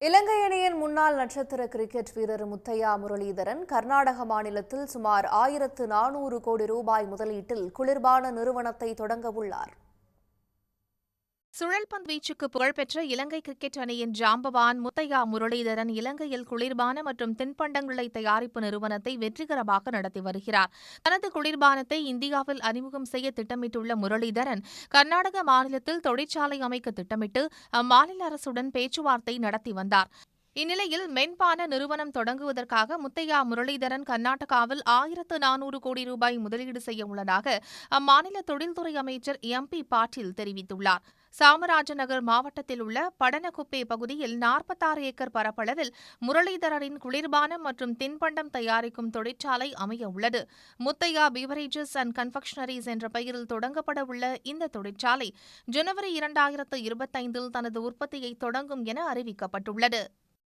இலங்கை அணியின் முன்னாள் நட்சத்திர கிரிக்கெட் வீரர் முத்தையா முரளிதரன் கர்நாடக மாநிலத்தில் சுமார் ஆயிரத்து நானூறு கோடி ரூபாய் முதலீட்டில் குளிர்பான நிறுவனத்தை தொடங்க உள்ளார். சுழல்பந்து வீச்சுக்கு புகழ்பெற்ற இலங்கை கிரிக்கெட் அணியின் ஜாம்பவான் முத்தையா முரளிதரன் இலங்கையில் குளிர்பான மற்றும் தின்பண்டங்களை தயாரிப்பு நிறுவனத்தை வெற்றிகரமாக நடத்தி வருகிறார். தனது குளிர்பானத்தை இந்தியாவில் அறிமுகம் செய்ய திட்டமிட்டுள்ள முரளிதரன் கர்நாடக மாநிலத்தில் தொழிற்சாலை அமைக்க திட்டமிட்டு அம்மாநில அரசுடன் பேச்சுவார்த்தை நடத்தி வந்தார். இந்நிலையில் மென்பான நிறுவனம் தொடங்குவதற்காக முத்தையா முரளிதரன் கர்நாடகாவில் ஆயிரத்து நானூறு கோடி ரூபாய் முதலீடு செய்ய உள்ளதாக அம்மாநில தொழில்துறை அமைச்சர் எம் பி பாட்டீல் தெரிவித்துள்ளார். சாமராஜநகர் மாவட்டத்தில் உள்ள படனகுப்பே பகுதியில் நாற்பத்தாறு ஏக்கர் பரப்பளவில் முரளிதரரின் குளிர்பானம் மற்றும் தின்பண்டம் தயாரிக்கும் தொழிற்சாலை அமைய உள்ளது. முத்தையா பீவரேஜஸ் அண்ட் கன்ஃபெக்ஷனரிஸ் என்ற பெயரில் தொடங்கப்பட உள்ள இந்த தொழிற்சாலை ஜனவரி இரண்டாயிரத்து இருபத்தைந்தில் தனது உற்பத்தியை தொடங்கும் என அறிவிக்கப்பட்டுள்ளது.